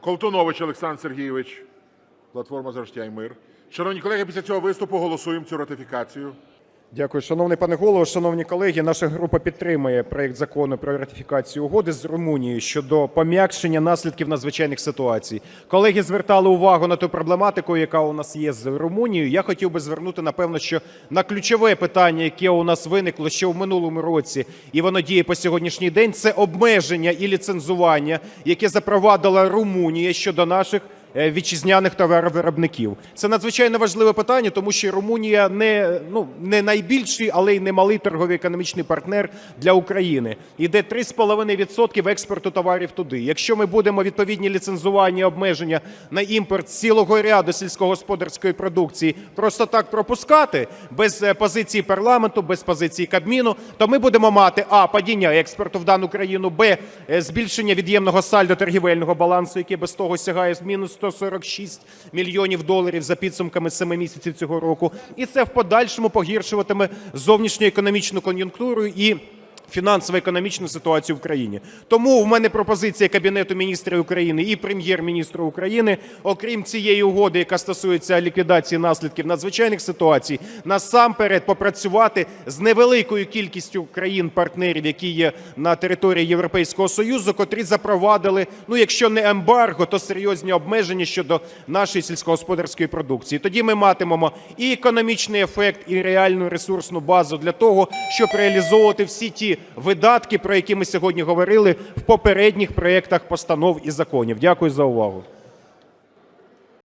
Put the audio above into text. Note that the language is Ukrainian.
Колтунович Олександр Сергійович, платформа «За життя і мир. Шановні колеги, після цього виступу голосуємо цю ратифікацію. Дякую, шановний пане голово, шановні колеги. Наша група підтримує проект закону про ратифікацію угоди з Румунією щодо пом'якшення наслідків надзвичайних ситуацій. Колеги звертали увагу на ту проблематику, яка у нас є з Румунією. Я хотів би звернути напевно, що на ключове питання, яке у нас виникло ще в минулому році, і воно діє по сьогоднішній день. Це обмеження і ліцензування, яке запровадила Румунія щодо наших вітчизняних товаровиробників. Це надзвичайно важливе питання, тому що Румунія не, ну, не найбільший, але й не малий торгово-економічний партнер для України. Іде 3,5% експорту товарів туди. Якщо ми будемо відповідні ліцензування, обмеження на імпорт цілого ряду сільськогосподарської продукції просто так пропускати без е, позиції парламенту, без позиції Кабміну, то ми будемо мати а падіння експорту в дану країну, б е, збільшення від'ємного сальдо торгівельного балансу, яке без того сягає з мінус 146 мільйонів доларів за підсумками 7 місяців цього року. І це в подальшому погіршуватиме зовнішньоекономічну кон'юнктуру і фінансово-економічну ситуацію в країні. Тому в мене пропозиція Кабінету міністрів України і Прем'єр-міністра України, окрім цієї угоди, яка стосується ліквідації наслідків надзвичайних ситуацій, насамперед попрацювати з невеликою кількістю країн-партнерів, які є на території Європейського Союзу, котрі запровадили, ну якщо не ембарго, то серйозні обмеження щодо нашої сільськогосподарської продукції. Тоді ми матимемо і економічний ефект, і реальну ресурсну базу для того, щоб реалізовувати всі ті видатки, про які ми сьогодні говорили в попередніх проектах постанов і законів. Дякую за увагу.